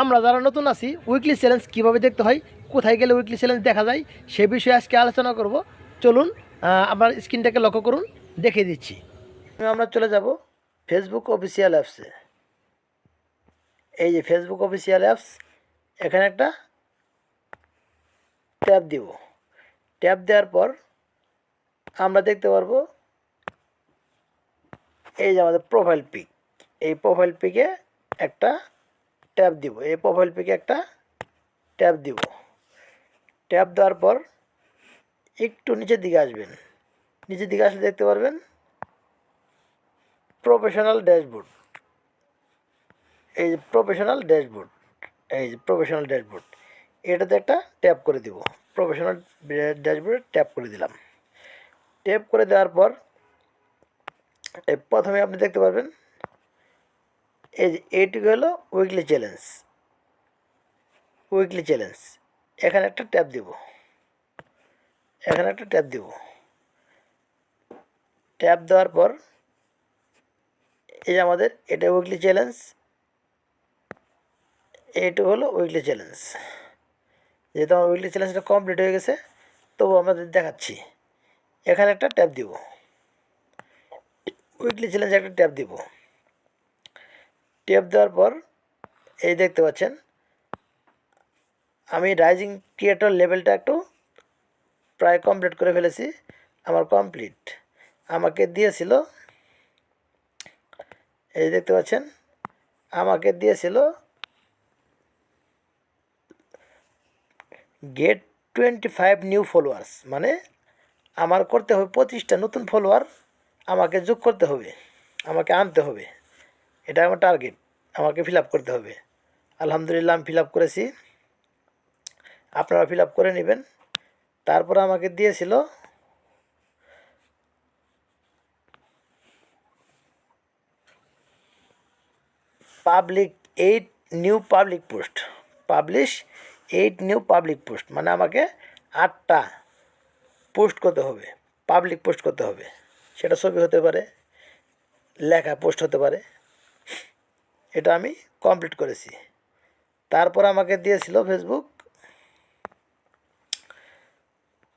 আমরা যারা নতুন আছি উইকলি চ্যালেঞ্জ কীভাবে দেখতে হয়, কোথায় গেলে উইকলি চ্যালেঞ্জ দেখা যায়, সে বিষয়ে আজকে আলোচনা করব। চলুন আমার স্ক্রিনটাকে লক্ষ্য করুন, দেখিয়ে দিচ্ছি। আমরা চলে যাব ফেসবুক অফিসিয়াল অ্যাপসে এই যে ফেসবুক অফিসিয়াল অ্যাপস এখানে একটা ট্যাপ দিব। ট্যাপ দেওয়ার পর আমরা দেখতে পারব, এই যে আমাদের প্রোফাইল পিক এই প্রোফাইল পিকে একটা ট্যাপ দিব এই প্রোফাইল পিকে একটা ট্যাপ দিব। ট্যাপ দেওয়ার পর একটু নিচের দিকে আসবেন। নিচের দিকে আসলে দেখতে পারবেন প্রফেশনাল ড্যাশবোর্ড এই যে প্রফেশনাল ড্যাশবোর্ড এই যে প্রফেশনাল ড্যাশবোর্ড এটাতে একটা ট্যাপ করে দিব। প্রফেশনাল ড্যাশবোর্ডে ট্যাপ করে দিলাম। ট্যাপ করে দেওয়ার পর প্রথমে আপনি দেখতে পারবেন এইটুকু হলো উইকলি চ্যালেঞ্জ উইকলি চ্যালেঞ্জ এখানে একটা ট্যাপ দিব। এখানে একটা ট্যাপ দিব। ট্যাপ দেওয়ার পর এই যে আমাদের এটা উইকলি চ্যালেঞ্জ এইটুকু হলো উইকলি চ্যালেঞ্জ যেহেতু আমার উইকলি চ্যালেঞ্জটা কমপ্লিট হয়ে গেছে তবু আমাদের দেখাচ্ছি, এখানে একটা ট্যাপ দিব। উইকলি চ্যালেঞ্জ একটা ট্যাপ দিব। ট্যাপ দেওয়ার পর, এই দেখতে পাচ্ছেন, আমি রাইজিং ক্রিয়েটর লেভেলটা একটু প্রায় কমপ্লিট করে ফেলেছি, আমার কমপ্লিট আমাকে দিয়েছিল, এই দেখতে পাচ্ছেন, আমাকে দিয়েছিল get twenty five new followers মানে আমার করতে হবে পঁচিশটা নতুন ফলোয়ার আমাকে যোগ করতে হবে, আমাকে আনতে হবে। এটা আমার টার্গেট আমাকে ফিল করতে হবে। আলহামদুলিল্লাহ, আমি ফিল করেছি। আপনারা ফিল করে নেবেন। তারপর আমাকে দিয়েছিল public eight new public post publish eight new public post মানে আমাকে আটটা পোস্ট করতে হবে। পাবলিক পোস্ট করতে হবে। সেটা ছবি হতে পারে, লেখা পোস্ট হতে পারে। এটা আমি কমপ্লিট করেছি। তারপর আমাকে দিয়েছিল Facebook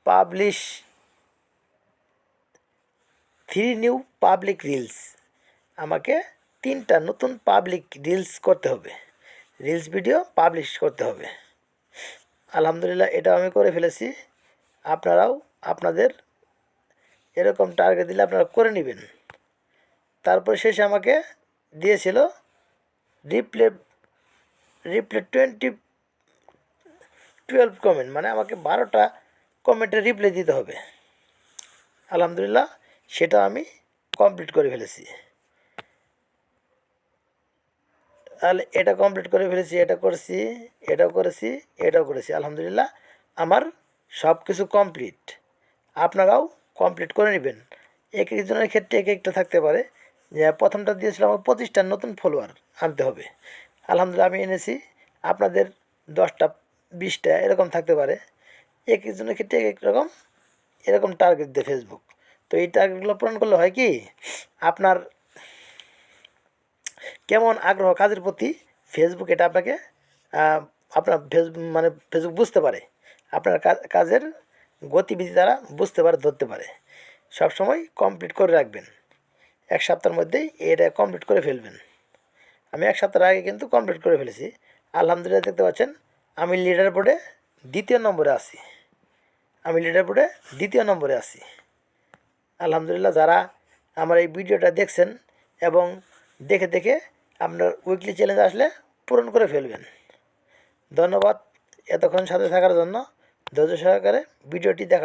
publish three new public reels আমাকে তিনটা নতুন পাবলিক রিলস করতে হবে। রিলস ভিডিও পাবলিশ করতে হবে। আলহামদুলিল্লাহ এটা আমি করে ফেলেছি। আপনারাও আপনাদের এরকম টার্গেট দিলে আপনারা করে নেবেন। তারপর শেষে আমাকে দিয়েছিল reply reply twenty twelve comment মানে আমাকে বারোটা কমেন্টে রিপ্লাই দিতে হবে। আলহামদুলিল্লাহ, সেটা আমি কমপ্লিট করে ফেলেছি। তাহলে এটা কমপ্লিট করে ফেলেছি, এটা করেছি, এটাও করেছি এটাও করেছি। আলহামদুলিল্লাহ, আমার সব কিছু কমপ্লিট আপনারাও কমপ্লিট করে নেবেন। এক একজনের ক্ষেত্রে এক একটা থাকতে পারে। প্রথমটা দিয়েছিলাম আমার পঁচিশটা নতুন ফলোয়ার আনতে হবে। আলহামদুলিল্লাহ আমি এনেছি। আপনাদের দশটা, বিশটা এরকম থাকতে পারে। এক একজনের ক্ষেত্রে এক এক রকম এরকম টার্গেট দেয় ফেসবুক তো এই টার্গেটগুলো পূরণ করলে হয় কি, আপনার কেমন আগ্রহ কাজের প্রতি ফেসবুক এটা আপনাকে আপনার ফেসবুক মানে ফেসবুক বুঝতে পারে। আপনার কাজের গতিবিধি তারা বুঝতে পারে, ধরতে পারে। সব সময় কমপ্লিট করে রাখবেন। এক সপ্তাহের মধ্যেই এটা কমপ্লিট করে ফেলবেন। আমি এক সপ্তাহ আগে কিন্তু কমপ্লিট করে ফেলেছি। আলহামদুলিল্লাহ দেখতে পাচ্ছেন, আমি লিডার বোর্ডে দ্বিতীয় নম্বরে আছি। আমি লিডার বোর্ডে দ্বিতীয় নম্বরে আছি। আলহামদুলিল্লাহ যারা আমার এই ভিডিওটা দেখছেন এবং দেখে দেখে আপনার উইকলি চ্যালেঞ্জ আসলে পূরণ করে ফেলবেন। ধন্যবাদ এতক্ষণ সাথে থাকার জন্য। ধৈর্য সহকারে ভিডিওটি দেখা